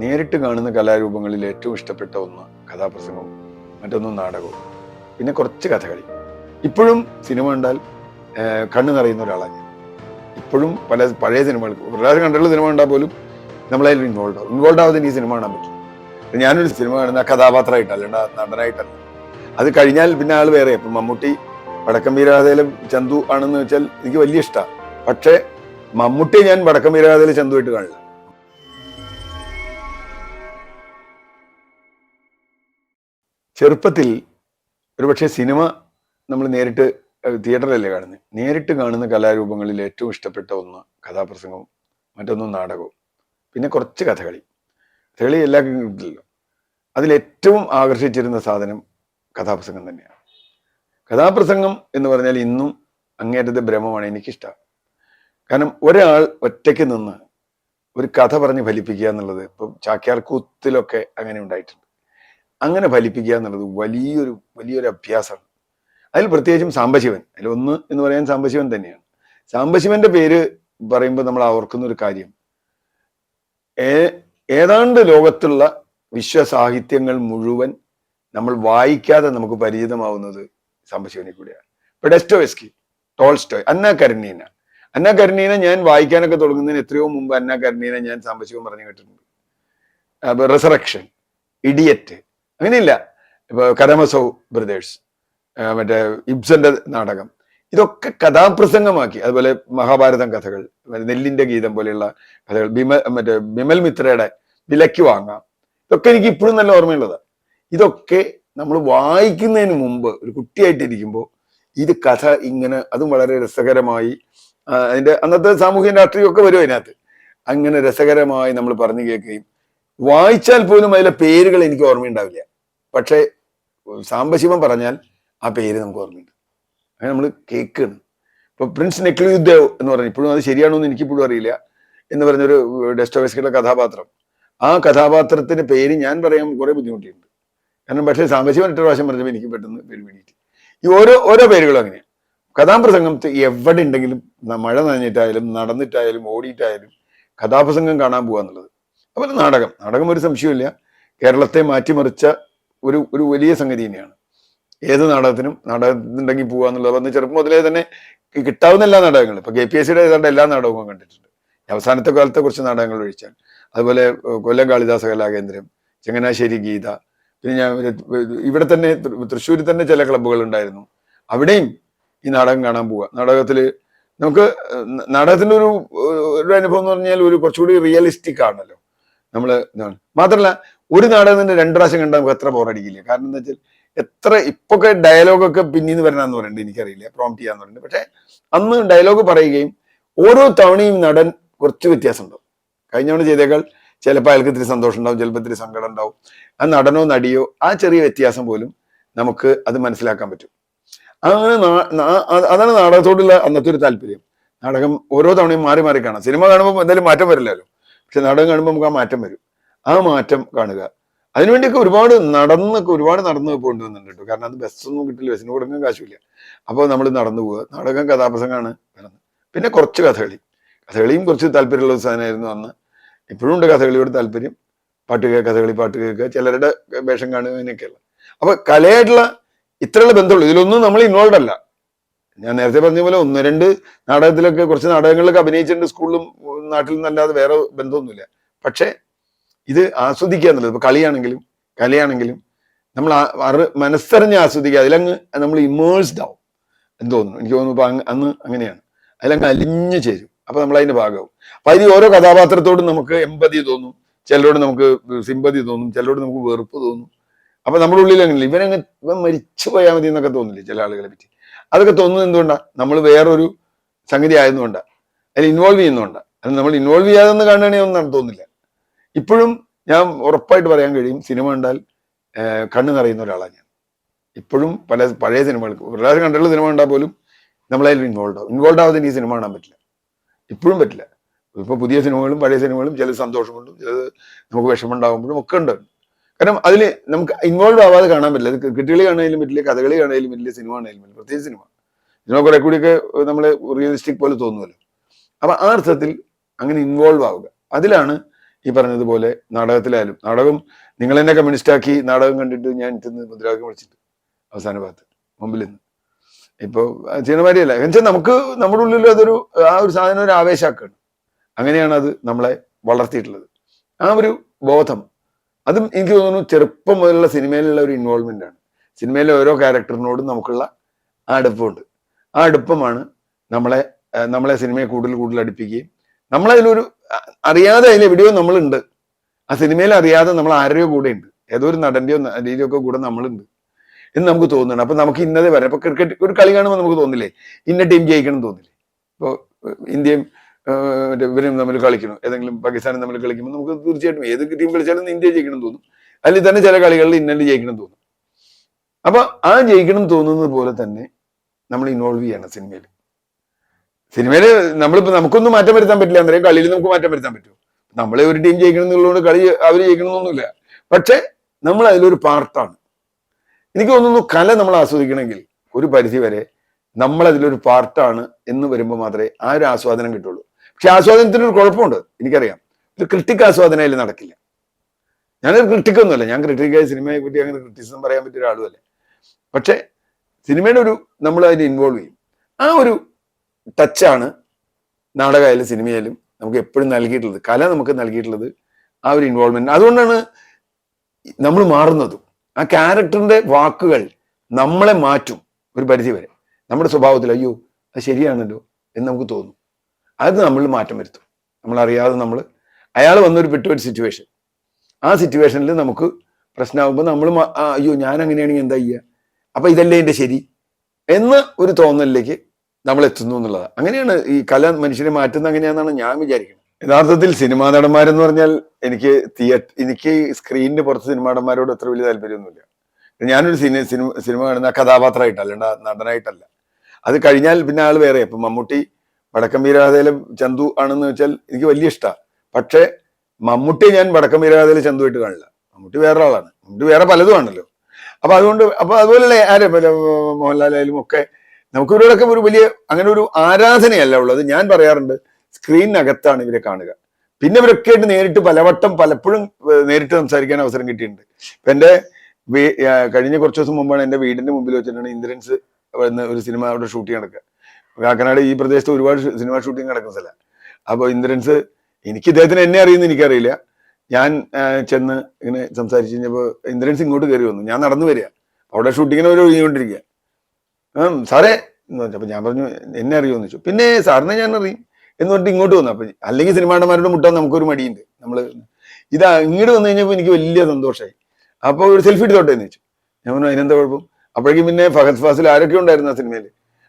നേരിട്ട് കാണുന്ന കലാരൂപങ്ങളിൽ ഏറ്റവും ഇഷ്ടപ്പെട്ട ഒന്ന് കഥാപ്രസംഗവും മറ്റൊന്ന് നാടകവും. പിന്നെ കുറച്ച് കഥകളി. ഇപ്പോഴും സിനിമ കണ്ടാൽ കണ്ണു നിറയുന്ന ഒരാളാണ് ഞാൻ. ഇപ്പോഴും പല പഴയ സിനിമകൾ ഒരുപാട് കണ്ടുള്ള സിനിമ കണ്ടാൽ പോലും നമ്മളതിൽ ഇൻവോൾവ് ആവും. ഇൻവോൾവ് ആവാതെ ഈ സിനിമ കാണാൻ പറ്റും. ഞാനൊരു സിനിമ കാണുന്ന കഥാപാത്രമായിട്ടല്ല അല്ലാണ്ട് നടനായിട്ടല്ല. അത് കഴിഞ്ഞാൽ പിന്നെ ആൾ വേറെ. ഇപ്പം മമ്മൂട്ടി വടക്കം വീരാധയിലും ചന്തു ആണെന്ന് വെച്ചാൽ എനിക്ക് വലിയ ഇഷ്ടമാണ് പക്ഷേ മമ്മൂട്ടി ഞാൻ വടക്കം ചന്തു ആയിട്ട് കാണില്ല. ചെറുപ്പത്തിൽ ഒരുപക്ഷെ സിനിമ നമ്മൾ നേരിട്ട് തിയേറ്ററിലല്ലേ കാണുന്നത് നേരിട്ട് കാണുന്ന കലാരൂപങ്ങളിൽ ഏറ്റവും ഇഷ്ടപ്പെട്ട ഒന്ന് കഥാപ്രസംഗവും മറ്റൊന്നും നാടകവും. പിന്നെ കുറച്ച് കഥകളി. കഥകളി എല്ലാ കിട്ടില്ലല്ലോ അതിലേറ്റവും ആകർഷിച്ചിരുന്ന സാധനം കഥാപ്രസംഗം തന്നെയാണ്. കഥാപ്രസംഗം എന്ന് പറഞ്ഞാൽ ഇന്നും അങ്ങേറ്റത്തെ ഭ്രമമാണ് എനിക്കിഷ്ടം. കാരണം ഒരാൾ ഒറ്റയ്ക്ക് നിന്ന് ഒരു കഥ പറഞ്ഞ് ഫലിപ്പിക്കുക എന്നുള്ളത് ഇപ്പം ചാക്യാർ കൂത്തിലൊക്കെ അങ്ങനെ ഉണ്ടായിട്ടുണ്ട്. അങ്ങനെ ഫലിപ്പിക്കുക എന്നുള്ളത് വലിയൊരു വലിയൊരു അഭ്യാസമാണ് അതിൽ പ്രത്യേകിച്ചും സാംബശിവൻ. അതിൽ ഒന്ന് എന്ന് പറയാൻ സാംബശിവൻ തന്നെയാണ്. സാംബശിവന്റെ പേര് പറയുമ്പോൾ നമ്മൾ ഓർക്കുന്ന ഒരു കാര്യം. ഏതാണ്ട് ലോകത്തുള്ള വിശ്വസാഹിത്യങ്ങൾ മുഴുവൻ നമ്മൾ വായിക്കാതെ നമുക്ക് പരിചിതമാവുന്നത് സാംബശിവനെ കൂടിയാണ്. ഇപ്പൊ ഡെസ്റ്റോവെസ്കി ടോൾസ്റ്റോയ് അന്ന കരണീന അന്ന കരണീന ഞാൻ വായിക്കാനൊക്കെ തുടങ്ങുന്നതിന് എത്രയോ മുമ്പ് അന്ന കരണീന ഞാൻ സാംബശിവൻ പറഞ്ഞു കേട്ടിട്ടുണ്ട്. റിസറക്ഷൻ ഇഡിയറ്റ് അങ്ങനെയില്ല. ഇപ്പൊ കരമസോ ബ്രദേഴ്സ് മറ്റേ ഇബ്സന്റെ നാടകം. ഇതൊക്കെ കഥാപ്രസംഗമാക്കി. അതുപോലെ മഹാഭാരതം കഥകൾ നെല്ലിന്റെ ഗീതം പോലെയുള്ള കഥകൾ ബിമൽ മറ്റേ ബിമൽ മിത്രയുടെ വിലയ്ക്ക് വാങ്ങാം. ഇതൊക്കെ എനിക്ക് ഇപ്പോഴും നല്ല ഓർമ്മയുള്ളതാണ് ഇതൊക്കെ നമ്മൾ വായിക്കുന്നതിന് മുമ്പ് ഒരു കുട്ടിയായിട്ടിരിക്കുമ്പോൾ ഇത് കഥ ഇങ്ങനെ അതും വളരെ രസകരമായി അതിന്റെ അന്നത്തെ സാമൂഹ്യ രാഷ്ട്രീയമൊക്കെ വരും അതിനകത്ത്. അങ്ങനെ രസകരമായി നമ്മൾ പറഞ്ഞു കേൾക്കുകയും വായിച്ചാൽ പോലും അതിലെ പേരുകൾ എനിക്ക് ഓർമ്മയുണ്ടാവില്ല. പക്ഷേ സാംബശിവൻ പറഞ്ഞാൽ ആ പേര് നമുക്ക് ഓർമ്മയുണ്ട്. അങ്ങനെ നമ്മൾ കേൾക്കുകയാണ് ഇപ്പൊ പ്രിൻസ് നെക്ലിയുദ്ദേവ് എന്ന് പറഞ്ഞു ഇപ്പോഴും അത് ശരിയാണോ എന്ന് എനിക്കിപ്പോഴും അറിയില്ല എന്ന് പറഞ്ഞൊരു ഡെസ്റ്റോവെസ്കിയുടെ കഥാപാത്രം. ആ കഥാപാത്രത്തിന്റെ പേര് ഞാൻ പറയാൻ കുറെ ബുദ്ധിമുട്ടിയിട്ടുണ്ട്. കാരണം പക്ഷേ സാംബശിവൻ എട്ട് പ്രാവശ്യം പറഞ്ഞപ്പോൾ എനിക്ക് പെട്ടെന്ന് പേര് വേണ്ടിയിട്ട് ഈ ഓരോ ഓരോ പേരുകളും അങ്ങനെയാണ് കഥാപ്രസംഗം എവിടെ ഉണ്ടെങ്കിലും മഴ നനഞ്ഞിട്ടായാലും നടന്നിട്ടായാലും ഓടിയിട്ടായാലും കഥാപ്രസംഗം കാണാൻ പോകുക അതുപോലെ നാടകം. നാടകം ഒരു സംശയമില്ല കേരളത്തെ മാറ്റിമറിച്ച ഒരു ഒരു വലിയ സംഗതി തന്നെയാണ്. ഏത് നാടകത്തിനും നാടകത്തിനുണ്ടെങ്കിൽ പോകുക എന്നുള്ളത്. അന്ന് ചെറുപ്പം മുതലേ തന്നെ കിട്ടാവുന്ന എല്ലാ നാടകങ്ങളും. ഇപ്പൊ കെ പി എസ് സിയുടെ ഏതാണ്ട് എല്ലാ നാടകവും കണ്ടിട്ടുണ്ട്. അവസാനത്തെ കാലത്തെ കുറച്ച് നാടകങ്ങൾ ഒഴിച്ചാൽ. അതുപോലെ കൊല്ലം കാളിദാസ കലാകേന്ദ്രം ചങ്ങനാശ്ശേരി ഗീത പിന്നെ ഞാൻ ഇവിടെ തന്നെ തൃശ്ശൂരിൽ തന്നെ ചില ക്ലബ്ബുകൾ ഉണ്ടായിരുന്നു. അവിടെയും ഈ നാടകം കാണാൻ പോവുക. നാടകത്തിൽ നമുക്ക് നാടകത്തിന്റെ ഒരു ഒരു അനുഭവം എന്ന് പറഞ്ഞാൽ ഒരു കുറച്ചുകൂടി റിയലിസ്റ്റിക് ആണല്ലോ. നമ്മൾ ഇതാണ്. മാത്രമല്ല ഒരു നാടകം തന്നെ രണ്ടു പ്രാവശ്യം കണ്ടാൽ നമുക്ക് എത്ര ബോറടിക്കില്ല കാരണം എന്താ വെച്ചാൽ എത്ര ഇപ്പൊക്കെ ഡയലോഗൊക്കെ പിന്നീന്ന് വരണമെന്ന് പറയുന്നുണ്ട് എനിക്കറിയില്ല. പ്രോംപ്റ്റ് ചെയ്യാന്ന് പറയുന്നുണ്ട് പക്ഷെ അന്ന് ഡയലോഗ് പറയുകയും ഓരോ തവണയും നടൻ കുറച്ച് വ്യത്യാസമുണ്ടാവും. കഴിഞ്ഞ തവണ ചെയ്തേക്കാൾ ചിലപ്പോൾ അയാൾക്ക് ഇത്തിരി സന്തോഷം ഉണ്ടാവും ചിലപ്പോൾ ഇത്തിരി സങ്കടം ഉണ്ടാവും. ആ നടനോ നടിയോ ആ ചെറിയ വ്യത്യാസം പോലും നമുക്ക് അത് മനസ്സിലാക്കാൻ പറ്റും. അങ്ങനെ അതാണ് നാടകത്തോടുള്ള അന്നത്തെ ഒരു താല്പര്യം. നാടകം ഓരോ തവണയും മാറി മാറി കാണാം. സിനിമ കാണുമ്പോൾ എന്തായാലും മാറ്റം വരില്ലല്ലോ. പക്ഷെ നാടകം കാണുമ്പോൾ നമുക്ക് ആ മാറ്റം വരും. ആ മാറ്റം കാണുക. അതിനുവേണ്ടിയൊക്കെ ഒരുപാട് നടന്നൊക്കെ ഒരുപാട് നടന്ന് പോകേണ്ടി കേട്ടോ. കാരണം അത് ബസ്സൊന്നും കിട്ടില്ല. ബസ്സിന് കൊടുക്കാൻ കാശുമില്ല. അപ്പോൾ നമ്മൾ നടന്നു പോവുക. നാടകം കഥാപ്രസംഗമാണ് പിന്നെ കുറച്ച് കഥകളി. കഥകളിയും കുറച്ച് താല്പര്യമുള്ള സാധനമായിരുന്നു അന്ന്. ഇപ്പോഴും ഉണ്ട് കഥകളിയോട് താല്പര്യം. പാട്ട് കേൾക്കുക കഥകളി പാട്ട് കേൾക്കുക ചിലരുടെ വേഷം കാണുക അങ്ങനെയൊക്കെയുള്ള അപ്പൊ കലയായിട്ടുള്ള ഇത്രയുള്ള ബന്ധമുള്ളൂ. ഇതിലൊന്നും നമ്മൾ ഇൻവോൾവ് അല്ല. ഞാൻ നേരത്തെ പറഞ്ഞ പോലെ ഒന്ന് രണ്ട് നാടകത്തിലൊക്കെ കുറച്ച് നാടകങ്ങളിലൊക്കെ അഭിനയിച്ചിട്ടുണ്ട് സ്കൂളിലും നാട്ടിലും നിന്നല്ലാതെ വേറെ ബന്ധമൊന്നുമില്ല. പക്ഷേ ഇത് ആസ്വദിക്കുക എന്നുള്ളത് ഇപ്പൊ കളിയാണെങ്കിലും കലയാണെങ്കിലും നമ്മൾ മനസ്സറിഞ്ഞ് ആസ്വദിക്കുക അതിലങ്ങ് നമ്മൾ ഇമേഴ്സ്ഡ് ആവും. എന്ന് തോന്നുന്നു എനിക്ക് തോന്നുന്നു ഇപ്പൊ അന്ന് അങ്ങനെയാണ്. അതിലങ്ങ് അലിഞ്ഞു ചേരും. അപ്പൊ നമ്മൾ അതിന്റെ ഭാഗമാവും. അപ്പൊ അതിൽ ഓരോ കഥാപാത്രത്തോടും നമുക്ക് എമ്പതി തോന്നും. ചിലരോട് നമുക്ക് സിമ്പതി തോന്നും. ചിലരോട് നമുക്ക് വെറുപ്പ് തോന്നും. അപ്പൊ നമ്മുടെ ഉള്ളിൽ അങ്ങനെയല്ല? ഇവനങ്ങ് ഇവൻ മരിച്ചു പോയാൽ മതി എന്നൊക്കെ തോന്നില്ലേ ചില ആളുകളെ പറ്റി? അതൊക്കെ തോന്നുന്നത് എന്തുകൊണ്ടാണ് നമ്മൾ വേറൊരു സംഗതി ആയതുകൊണ്ടാണ് അതിൽ ഇൻവോൾവ് ചെയ്യുന്നതുകൊണ്ടാണ് അത് നമ്മൾ ഇൻവോൾവ് ചെയ്യാതെന്ന് കാണുകയാണെങ്കിൽ ഒന്നും തോന്നില്ല. ഇപ്പോഴും ഞാൻ ഉറപ്പായിട്ട് പറയാൻ കഴിയും സിനിമ കണ്ടാൽ കണ്ണ് നിറയുന്ന ഒരാളാണ് ഞാൻ. ഇപ്പോഴും പല പഴയ സിനിമകൾക്ക് ഒരു കണ്ടിട്ടുള്ള സിനിമ കണ്ടാൽ പോലും നമ്മളതിൽ ഇൻവോൾവ് ആവും. ഇൻവോൾവ് ആവാതെ ഈ സിനിമ കാണാൻ പറ്റില്ല. ഇപ്പോഴും പറ്റില്ല. ഇപ്പോൾ പുതിയ സിനിമകളും പഴയ സിനിമകളും ചിലത് സന്തോഷമുണ്ടും ചിലത് നമുക്ക് വിഷമം ഉണ്ടാകുമ്പോഴും ഒക്കെ ഉണ്ട്. കാരണം അതിൽ നമുക്ക് ഇൻവോൾവ് ആവാതെ കാണാൻ പറ്റില്ല. അത് ക്രിക്കറ്റുകളി കാണാനും പറ്റില്ല കഥകളി കാണാനും പറ്റില്ല സിനിമ കാണാനും പറ്റില്ല പ്രത്യേകിച്ച് സിനിമ സിനിമ കുറെ കൂടിയൊക്കെ നമ്മൾ റിയലിസ്റ്റിക് പോലെ തോന്നുമല്ലോ അപ്പൊ ആ അർത്ഥത്തിൽ അങ്ങനെ ഇൻവോൾവ് ആവുക. അതിലാണ് ഈ പറഞ്ഞതുപോലെ നാടകത്തിലായാലും നാടകം നിങ്ങൾ എന്നെ കമ്മ്യൂണിസ്റ്റാക്കി നാടകം കണ്ടിട്ട് ഞാൻ ചെന്ന് മുദ്രാവാക്യം വിളിച്ചിട്ട് അവസാന ഭാഗത്ത് മുമ്പിൽ നിന്ന്. ഇപ്പോൾ ചെയ്യണമാരിയല്ല എന്നുവെച്ചാൽ നമുക്ക് നമ്മുടെ ഉള്ളിൽ അതൊരു ആ ഒരു സാധനം ഒരു ആവേശമാക്കുകയാണ് അങ്ങനെയാണ് അത് നമ്മളെ വളർത്തിയിട്ടുള്ളത്. ആ ഒരു ബോധം അതും എനിക്ക് തോന്നുന്നു ചെറുപ്പം മുതലുള്ള സിനിമയിലുള്ള ഒരു ഇൻവോൾവ്മെന്റ് ആണ്. സിനിമയിലെ ഓരോ ക്യാരക്ടറിനോടും നമുക്കുള്ള ആ അടുപ്പമുണ്ട്. ആ അടുപ്പമാണ് നമ്മളെ നമ്മളെ സിനിമയെ കൂടുതൽ കൂടുതൽ അടുപ്പിക്കുകയും നമ്മളതിലൊരു അറിയാതെ അതിൽ എവിടെയോ നമ്മളുണ്ട്. ആ സിനിമയിൽ അറിയാതെ നമ്മൾ ആരുടെയോ കൂടെ ഉണ്ട് ഏതോ ഒരു നടന്റെയോ നടിയുടെയോ ഒക്കെ കൂടെ നമ്മളുണ്ട് എന്ന് നമുക്ക് തോന്നുന്നുണ്ട്. അപ്പൊ നമുക്ക് ഇന്നതേ വരാം ഇപ്പൊ ക്രിക്കറ്റ് ഒരു കളി കാണുമ്പോൾ നമുക്ക് തോന്നില്ലേ? ഇന്ന ടീം ജയിക്കണം തോന്നില്ലേ? ഇപ്പോൾ ഇന്ത്യയും ഇവരും തമ്മിൽ കളിക്കണം ഏതെങ്കിലും പാകിസ്ഥാനും തമ്മിൽ കളിക്കുമ്പോൾ നമുക്ക് തീർച്ചയായിട്ടും ഏത് ടീം കളിച്ചാലും ഇന്ത്യ ജയിക്കണം തോന്നും. അല്ലെങ്കിൽ തന്നെ ചില കളികളിൽ ഇന്നലെ ജയിക്കണം തോന്നും. അപ്പൊ ആ ജയിക്കണം തോന്നുന്നത് പോലെ തന്നെ നമ്മൾ ഇൻവോൾവ് ചെയ്യണം സിനിമയിൽ. സിനിമയിൽ നമ്മളിപ്പോ നമുക്കൊന്നും മാറ്റം വരുത്താൻ പറ്റില്ല. അന്നേരം കളിയിൽ നമുക്ക് മാറ്റം വരുത്താൻ പറ്റും നമ്മളെ ഒരു ടീം ജയിക്കണം എന്നുള്ളതുകൊണ്ട് കളി അവർ ജയിക്കണമെന്നൊന്നുമില്ല. പക്ഷെ നമ്മൾ അതിലൊരു പാർട്ടാണ്. എനിക്ക് തോന്നുന്നു കല നമ്മൾ ആസ്വദിക്കണമെങ്കിൽ ഒരു പരിധി വരെ നമ്മൾ അതിലൊരു പാർട്ടാണ് എന്ന് വരുമ്പോൾ മാത്രമേ ആ ഒരു ആസ്വാദനം കിട്ടുള്ളൂ. പക്ഷെ ആസ്വാദനത്തിന് ഒരു കുഴപ്പമുണ്ട് എനിക്കറിയാം. ഒരു ക്രിട്ടിക് ആസ്വാദന അതിൽ നടക്കില്ല. ഞാനൊരു ക്രിട്ടിക് ഒന്നുമല്ല. ഞാൻ ക്രിട്ടിക്കായി സിനിമയെ പറ്റി അങ്ങനെ ക്രിറ്റിസിസം പറയാൻ പറ്റിയ ഒരാളുമല്ല. പക്ഷെ സിനിമയുടെ ഒരു നമ്മൾ അതിന് ഇൻവോൾവ് ചെയ്യും. ആ ഒരു ടച്ചാണ് നാടകമായാലും സിനിമയായാലും നമുക്ക് എപ്പോഴും നൽകിയിട്ടുള്ളത്. കല നമുക്ക് നൽകിയിട്ടുള്ളത് ആ ഒരു ഇൻവോൾവ്മെന്റ് അതുകൊണ്ടാണ് നമ്മൾ മാറുന്നതും. ആ ക്യാരക്ടറിന്റെ വാക്കുകൾ നമ്മളെ മാറ്റും ഒരു പരിധി വരെ. നമ്മുടെ സ്വഭാവത്തിൽ അയ്യോ അത് ശരിയാണല്ലോ എന്ന് നമുക്ക് തോന്നും. അത് നമ്മൾ മാറ്റം വരുത്തും. നമ്മൾ അറിയാതെ നമ്മൾ അയാൾ വന്നൊരു പെട്ടുപോയൊരു സിറ്റുവേഷൻ ആ സിറ്റുവേഷനിൽ നമുക്ക് പ്രശ്നമാകുമ്പോൾ നമ്മൾ അയ്യോ ഞാൻ അങ്ങനെയാണെങ്കിൽ എന്താ ചെയ്യുക അപ്പം ഇതല്ലേ എന്റെ ശരി? എന്ന ഒരു തോന്നലിലേക്ക് നമ്മൾ എത്തുന്നു എന്നുള്ളതാണ്. അങ്ങനെയാണ് ഈ കല മനുഷ്യനെ മാറ്റുന്ന അങ്ങനെയാണെന്നാണ് ഞാൻ വിചാരിക്കുന്നത്. യഥാർത്ഥത്തിൽ സിനിമാ നടന്മാരെന്ന് പറഞ്ഞാൽ എനിക്ക് തിയേറ്റർ എനിക്ക് സ്ക്രീനിന് പുറത്ത് സിനിമാ നടന്മാരോട് അത്ര വലിയ താല്പര്യമൊന്നുമില്ല. ഞാനൊരു സിനി സിനിമ സിനിമ കാണുന്ന കഥാപാത്രമായിട്ടല്ല നടനായിട്ടല്ല. അത് കഴിഞ്ഞാൽ പിന്നെ ആൾ വേറെ ഇപ്പം മമ്മൂട്ടി വടക്കം വീരഗാഥയിലെ ചന്തു ആണെന്ന് വെച്ചാൽ എനിക്ക് വലിയ ഇഷ്ടമാണ് പക്ഷേ മമ്മൂട്ടി ഞാൻ വടക്കം ചന്തു ചന്തുവായിട്ട് കാണില്ല. മമ്മൂട്ടി വേറെ ആളാണ് മമ്മൂട്ടി വേറെ പലതും ആണല്ലോ. അപ്പൊ അതുകൊണ്ട് അപ്പൊ അതുപോലെ ആരെ മോഹൻലാലായാലും ഒക്കെ നമുക്ക് ഇവരോടൊക്കെ ഒരു വലിയ അങ്ങനെ ഒരു ആരാധനയല്ല ഉള്ളത്. ഞാൻ പറയാറുണ്ട് സ്ക്രീനിനകത്താണ് ഇവരെ കാണുക. പിന്നെ ഇവരൊക്കെ ആയിട്ട് നേരിട്ട് പലവട്ടം പലപ്പോഴും നേരിട്ട് സംസാരിക്കാൻ അവസരം കിട്ടിയിട്ടുണ്ട്. ഇപ്പൊ എന്റെ കഴിഞ്ഞ കുറച്ച് ദിവസം മുമ്പാണ് എന്റെ വീടിന്റെ മുമ്പിൽ വെച്ചിട്ടാണ് ഇന്ദ്രൻസ് ഒരു സിനിമ അവിടെ ഷൂട്ടിംഗ് നടക്കുക. കാക്കനാട് ഈ പ്രദേശത്ത് ഒരുപാട് സിനിമ ഷൂട്ടിംഗ് നടക്കുന്ന സ്ഥലമാണ് അപ്പോൾ ഇന്ദ്രൻസ് എനിക്ക് ഇദ്ദേഹത്തിന് എന്നെ അറിയുന്ന എനിക്കറിയില്ല. ഞാൻ ചെന്ന് ഇങ്ങനെ സംസാരിച്ച് കഴിഞ്ഞപ്പോൾ ഇന്ദ്രൻസ് ഇങ്ങോട്ട് കയറി വന്നു. ഞാൻ നടന്നു വരിക. അവിടെ ഷൂട്ടിങ്ങിന് ഒരു ഒഴിഞ്ഞുകൊണ്ടിരിക്കുക. സാറേ എന്ന് പറഞ്ഞു. അപ്പം ഞാൻ പറഞ്ഞു എന്നെ അറിയുമെന്ന് ചോദിച്ചു. പിന്നെ സാറിനെ ഞാൻ അറിയും എന്ന് പറഞ്ഞിട്ട് ഇങ്ങോട്ട് വന്നു. അപ്പം അല്ലെങ്കിൽ സിനിമാണ്ടന്മാരോട് മുട്ടാൻ നമുക്കൊരു മടിയുണ്ട്. നമ്മൾ ഇതാ ഇങ്ങോട്ട് വന്നു കഴിഞ്ഞപ്പോൾ എനിക്ക് വലിയ സന്തോഷമായി അപ്പോൾ ഒരു സെൽഫി എടുത്തോട്ടെ എന്ന് വെച്ചു ഞാൻ പറഞ്ഞു അതിനെന്താ കുഴപ്പം? അപ്പോഴേക്കും പിന്നെ ഫഹദ് ഫാസിൽ ആരൊക്കെ ഉണ്ടായിരുന്നു ആ സിനിമയിൽ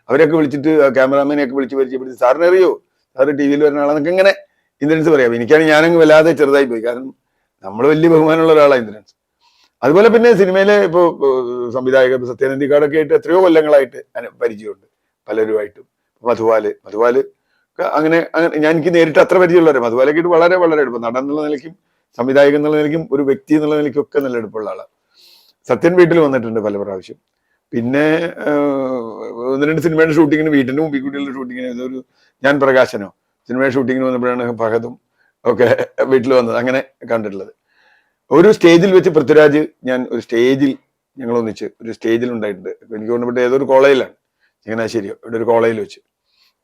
അവരൊക്കെ വിളിച്ചിട്ട് ക്യാമറാമാനെ ഒക്കെ വിളിച്ച് പരിചയപ്പെടുത്തി. സാറിനെ അറിയോ? സാറ് ടി വിയിൽ വരുന്ന ആളെന്നൊക്കെ ഇങ്ങനെ ഇന്ദ്രൻസ് പറയാം? എനിക്കാണ് ഞാനങ്ങ് വല്ലാതെ ചെറുതായി പോയി. കാരണം നമ്മൾ വലിയ ബഹുമാനമുള്ള ഒരാളാണ് ഇന്ദ്രൻസ്. അതുപോലെ പിന്നെ സിനിമയിലെ ഇപ്പോൾ സംവിധായകർ സത്യാനന്ദിക്കാടൊക്കെ ആയിട്ട് എത്രയോ കൊല്ലങ്ങളായിട്ട് പരിചയമുണ്ട് പലരുമായിട്ടും. മധുവാൽ. മധുവാൽ അങ്ങനെ അങ്ങനെ ഞാൻ എനിക്ക് നേരിട്ട് അത്ര പരിചയമുള്ളവരെ മധുവാലൊക്കെ വളരെ വളരെ എടുപ്പം. നടൻ എന്നുള്ള നിലയ്ക്കും സംവിധായകൻ എന്നുള്ള നിലയ്ക്കും ഒരു വ്യക്തി എന്നുള്ള നിലയ്ക്കും ഒക്കെ നല്ല എടുപ്പുള്ള ആളാണ് സത്യൻ വീട്ടിൽ വന്നിട്ടുണ്ട് പല പ്രാവശ്യം. പിന്നെ ഒന്ന് രണ്ട് സിനിമയുടെ ഷൂട്ടിങ്ങിന് വീട്ടിന്റെ മുമ്പിൽ കൂടിയുള്ള ഷൂട്ടിങ്ങിന് ഇതൊരു ഞാൻ പ്രകാശനോ. സിനിമയുടെ ഷൂട്ടിങ്ങിന് വന്നപ്പോഴാണ് ഫഹദും ഒക്കെ വീട്ടിൽ വന്നത്. അങ്ങനെ കണ്ടിട്ടുള്ളത്. ഒരു സ്റ്റേജിൽ വെച്ച് പൃഥ്വിരാജ് ഞാൻ ഒരു സ്റ്റേജിൽ ഞങ്ങൾ ഒന്നിച്ച് ഒരു സ്റ്റേജിൽ ഉണ്ടായിട്ടുണ്ട്. എനിക്ക് തോന്നുന്നത് ഏതൊരു കോളേജിലാണ്. ചങ്ങനാശ്ശേരിയോ ഇവിടെ ഒരു കോളേജിൽ വെച്ച്.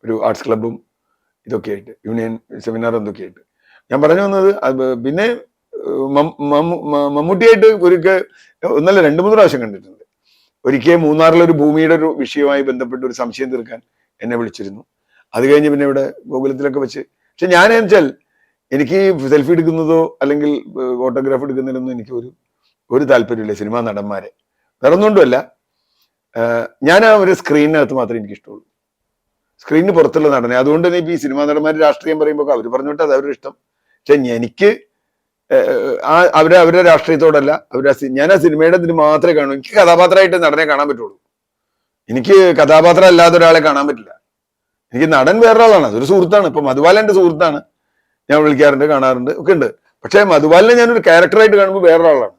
ഒരു ആർട്സ് ക്ലബും ഇതൊക്കെ ആയിട്ട് യൂണിയൻ സെമിനാർ എന്തൊക്കെ ആയിട്ട് ഞാൻ പറഞ്ഞു വന്നത് പിന്നെ മമ്മൂട്ടിയായിട്ട് ഒരിക്കൽ ഒന്നല്ല രണ്ട് മൂന്ന് പ്രാവശ്യം കണ്ടിട്ടുണ്ട്. ഒരിക്കൽ മൂന്നാറിലൊരു ഭൂമിയുടെ ഒരു വിഷയവുമായി ബന്ധപ്പെട്ട് ഒരു സംശയം തീർക്കാൻ എന്നെ വിളിച്ചിരുന്നു. അത് കഴിഞ്ഞ് പിന്നെ ഇവിടെ ഗോകുലത്തിലൊക്കെ വെച്ച്. പക്ഷെ ഞാൻ വെച്ചാൽ എനിക്ക് സെൽഫി എടുക്കുന്നതോ അല്ലെങ്കിൽ ഫോട്ടോഗ്രാഫ് എടുക്കുന്നതിനൊന്നും എനിക്ക് ഒരു ഒരു താല്പര്യമില്ല സിനിമാ നടന്മാരെ. നടന്നുകൊണ്ടുമല്ല ഞാൻ ഒരു സ്ക്രീനിനകത്ത് മാത്രമേ എനിക്ക് ഇഷ്ടമുള്ളൂ സ്ക്രീനിന് പുറത്തുള്ള നടനെ. അതുകൊണ്ട് തന്നെ ഈ സിനിമാ നടന്മാർ രാഷ്ട്രീയം പറയുമ്പോൾ അവർ പറഞ്ഞോട്ടെ അത് അവരുടെ ഇഷ്ടം. പക്ഷെ എനിക്ക് അവരെ അവരുടെ രാഷ്ട്രീയത്തോടല്ല. അവരുടെ ഞാൻ ആ സിനിമയുടെ ഇതിന് മാത്രമേ കാണൂ. എനിക്ക് കഥാപാത്രമായിട്ട് നടനെ കാണാൻ പറ്റുള്ളൂ. എനിക്ക് കഥാപാത്രം അല്ലാതെ ഒരാളെ കാണാൻ പറ്റില്ല. എനിക്ക് നടൻ വേറൊരാളാണ്. അതൊരു സുഹൃത്താണ്. ഇപ്പൊ മധുബാല എന്റെ സുഹൃത്താണ്. ഞാൻ വിളിക്കാറുണ്ട് കാണാറുണ്ട് ഒക്കെ ഉണ്ട്. പക്ഷെ മധുബാലിനെ ഞാനൊരു ക്യാരക്ടറായിട്ട് കാണുമ്പോൾ വേറൊരാളാണ്.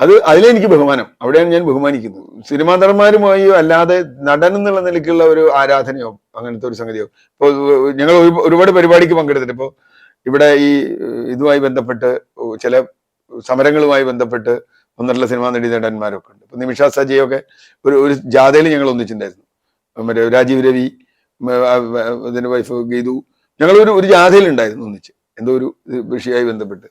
അത് അതിലെനിക്ക് ബഹുമാനം. അവിടെയാണ് ഞാൻ ബഹുമാനിക്കുന്നത്. സിനിമാ നടന്മാരുമായി അല്ലാതെ നടൻ എന്നുള്ള നിലയ്ക്കുള്ള ഒരു ആരാധനയോ അങ്ങനത്തെ ഒരു സംഗതിയോ. ഇപ്പൊ ഞങ്ങൾ ഒരു- ഒരുപാട് പരിപാടിക്ക് പങ്കെടുത്തിട്ട് ഇപ്പോ ഇവിടെ ഈ ഇതുമായി ബന്ധപ്പെട്ട് ചില സമരങ്ങളുമായി ബന്ധപ്പെട്ട് ഒന്നരല്ല സിനിമാ നടി നേടന്മാരൊക്കെ ഉണ്ട്. ഇപ്പൊ നിമിഷ സജയൊക്കെ ഒരു ഒരു ജാഥയിൽ ഞങ്ങൾ ഒന്നിച്ചിട്ടുണ്ടായിരുന്നു. മറ്റേ രാജീവ് രവി ഇതിന്റെ വൈഫ് ഗീതു ഞങ്ങൾ ഒരു ഒരു ജാഥയിൽ ഉണ്ടായിരുന്നു ഒന്നിച്ച്. എന്തോ ഒരു വിഷയമായി ബന്ധപ്പെട്ട്.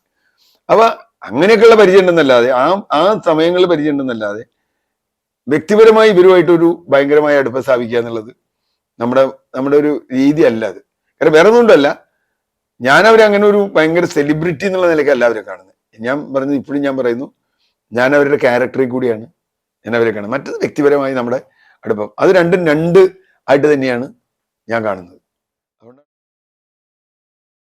അപ്പൊ അങ്ങനെയൊക്കെയുള്ള പരിചയം ഉണ്ടെന്നല്ലാതെ ആ ആ സമയങ്ങളിൽ പരിചയം ഉണ്ടെന്നല്ലാതെ വ്യക്തിപരമായി ഇവരുമായിട്ടൊരു ഭയങ്കരമായ അടുപ്പം സ്ഥാപിക്കുക എന്നുള്ളത് നമ്മുടെ നമ്മുടെ ഒരു രീതി അല്ല അത്. കാരണം വേറെ ഒന്നുകൊണ്ടല്ല ഞാൻ അവരെ അങ്ങനെ ഒരു ഭയങ്കര സെലിബ്രിറ്റി എന്നുള്ള നിലയ്ക്കല്ല അവരെ കാണുന്നത് ഞാൻ പറഞ്ഞു ഇപ്പോഴും ഞാൻ പറയുന്നു ഞാൻ അവരുടെ ക്യാരക്ടറിൽ കൂടിയാണ് ഞാൻ അവരെ കാണുന്നത് മറ്റത് വ്യക്തിപരമായി നമ്മുടെ അടുപ്പം. അത് രണ്ടും രണ്ട് ആയിട്ട് തന്നെയാണ് ഞാൻ കാണുന്നത്.